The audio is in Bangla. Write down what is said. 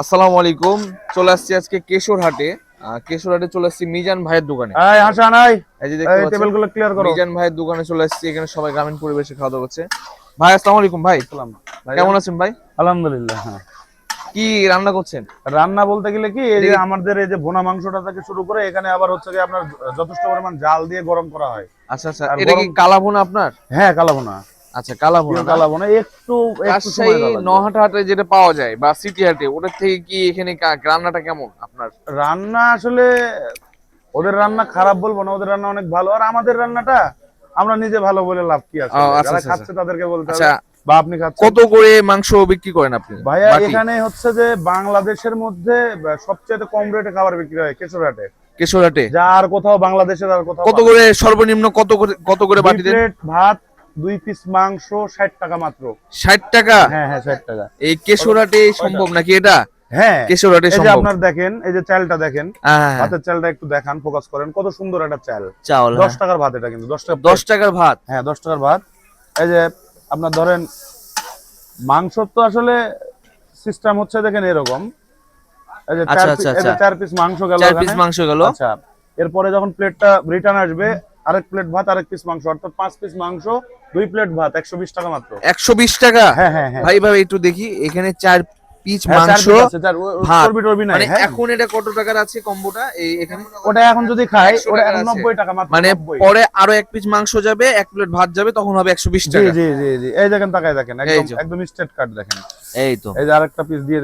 আসসালামু আলাইকুম। চলে আসছি আজকে কেশরহাটে। আহ, কেশরহাটে চলে আসছি মিজান ভাইয়ের দোকানে। এই হাসান আই এই যে দেখতে পাচ্ছেন, ক্লিয়ার করো। মিজান ভাইয়ের দোকানে চলে আসছি। এখানে সবাই গ্রামীণ পরিবেশে খাওয়া দাওয়া করছে। ভাই আসসালামু আলাইকুম ভাই। সালাম কেমন আছেন ভাই? আলহামদুলিল্লাহ হ্যাঁ। কি রান্না করছেন? রান্না বলতে গেলে কি এই যে আমাদের এই যে ভুনা মাংসটা থেকে শুরু করে এখানে আবার হচ্ছে কি আপনার যথেষ্ট পরিমাণ জাল দিয়ে গরম করা হয়। আচ্ছা আচ্ছা। এটা কি কালা ভুনা আপনার? হ্যাঁ কালা ভুনা আচ্ছা কালা ভুনা পিওর না? কালা ভুনা একটু রাজশাহী দেওয়া নহাটা হাটে যেটা পাওয়া যায় বা সিটি হাটে ওটার থেকে কি এখানে রান্নাটা কেমন আপনার? রান্না আসলে ওদের রান্না খারাপ বলব না ওদের রান্না অনেক ভালো। আর আমাদের রান্নাটা আমরা নিজে ভালো বলে লাভ কি আছে? আচ্ছা, যারা আচ্ছা, খাচ্ছে তাদেরকে বলতে হবে। আচ্ছা বা আপনি খাচ্ছেন। কত করে মাংস বিক্রি করেন আপনি? ভাইয়া এখানে হচ্ছে যে বাংলাদেশের মধ্যে সবচেয়ে কম রেটে খাবার বিক্রি হয় কেশরহাটে। কেশরহাটে? যা আর কোথাও বাংলাদেশের আর কোথাও কত করে সর্বনিম্ন কত করে কত করে বাটি দেন ভাত দুই পিস মাংস ষাট টাকা মাত্র। ষাট টাকা? হ্যাঁ হ্যাঁ ষাট টাকা। এই কেশরহাটে সম্ভব নাকি এটা? হ্যাঁ সম্ভব আপনার দেখেন এই যে চালটা দেখেন হ্যাঁ, হ্যাঁ, ভাতের চালটা একটু দেখান ফোকাস করেন কত সুন্দর একটা চাল। দশ টাকার ভাত এটা কিন্তু দশ টাকা দশ টাকার ভাত? হ্যাঁ দশ টাকার ভাত। এই যে আপনার ধরেন মাংস তো আসলে সিস্টেম হচ্ছে দেখেন এরকম। এই যে আচ্ছা, চার আচ্ছা, আচ্ছা। চার পিস মাংস গেল চার পিস মাংস গেল। আচ্ছা এরপরে যখন প্লেটটা রিটার্ন আসবে আরেক প্লেট ভাত আরেক পিস মাংস অর্থাৎ পাঁচ পিস মাংস দুই প্লেট ভাত একশো বিশ টাকা মাত্র। একশো বিশ টাকা? হ্যাঁ হ্যাঁ হ্যাঁ। ভাই ভাই একটু দেখি এখানে চার পিস হ্যাঁ, মাংস মানে হ্যাঁ। এখন এটা কত টাকার আছে কম্বোটা এই এখানে ওটা এখন যদি খাই ওটা টাকার এখন আছে। নব্বই টাকা মাত্র মানে পরে আরও এক পিস মাংস যাবে এক প্লেট ভাত যাবে তখন হবে একশো বিশ জি টাকা। জি জি জি। এই দেখেন তাকায় দেখেন একদম একদম স্ট্রেট কাট দেখেন। এই তো। এই যে আরেকটা পিস দিয়ে